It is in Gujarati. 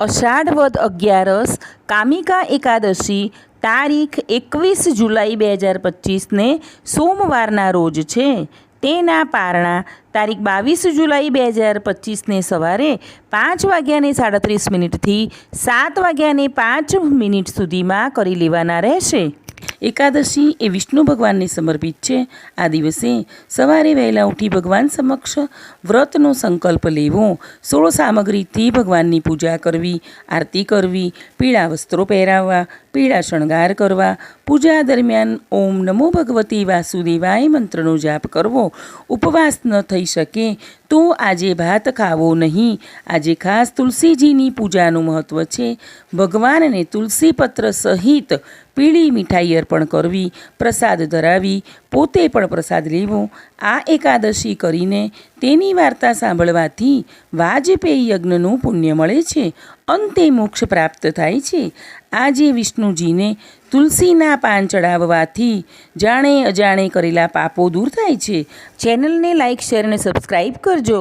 અષાઢ વદ અગિયારસ કામિકા એકાદશી તારીખ એકવીસ જુલાઈ બે હજાર પચીસને સોમવારના રોજ છે. તેના પારણા તારીખ બાવીસ જુલાઈ બે હજાર પચીસને સવારે પાંચ વાગ્યાને સાડત્રીસ મિનિટથી સાત વાગ્યાને પાંચ મિનિટ સુધીમાં કરી લેવાના રહેશે. એકાદશી એ વિષ્ણુ ભગવાનને સમર્પિત છે. આ દિવસે સવારે વહેલા ઉઠી ભગવાન સમક્ષ વ્રતનો સંકલ્પ લેવો. સોળ સામગ્રીથી ભગવાનની પૂજા કરવી, આરતી કરવી, પીળા વસ્ત્રો પહેરાવવા, પીળા શણગાર કરવા, પૂજા દરમિયાન ઓમ નમો ભગવતી વાસુદેવાય મંત્રનો જાપ કરવો. ઉપવાસ ન થઈ શકે તો આજે ભાત ખાવો નહીં. આજે ખાસ તુલસીજીની પૂજાનું મહત્ત્વ છે. ભગવાનને તુલસી પત્ર સહિત પીળી મીઠાઈ અર્પણ કરવી, પ્રસાદ ધરાવી, પોતે પણ પ્રસાદ લેવો, આ એકાદશી કરીને તેની વાર્તા સાંભળવાથી વાજપેયી યજ્ઞનું પુણ્ય મળે છે, અંતે મોક્ષ પ્રાપ્ત થાય છે. આજે વિષ્ણુજીને તુલસીના પાન ચડાવવાથી જાણે અજાણે કરેલા પાપો દૂર થાય છે. ચેનલને લાઇક શેર અને સબસ્ક્રાઈબ કરજો.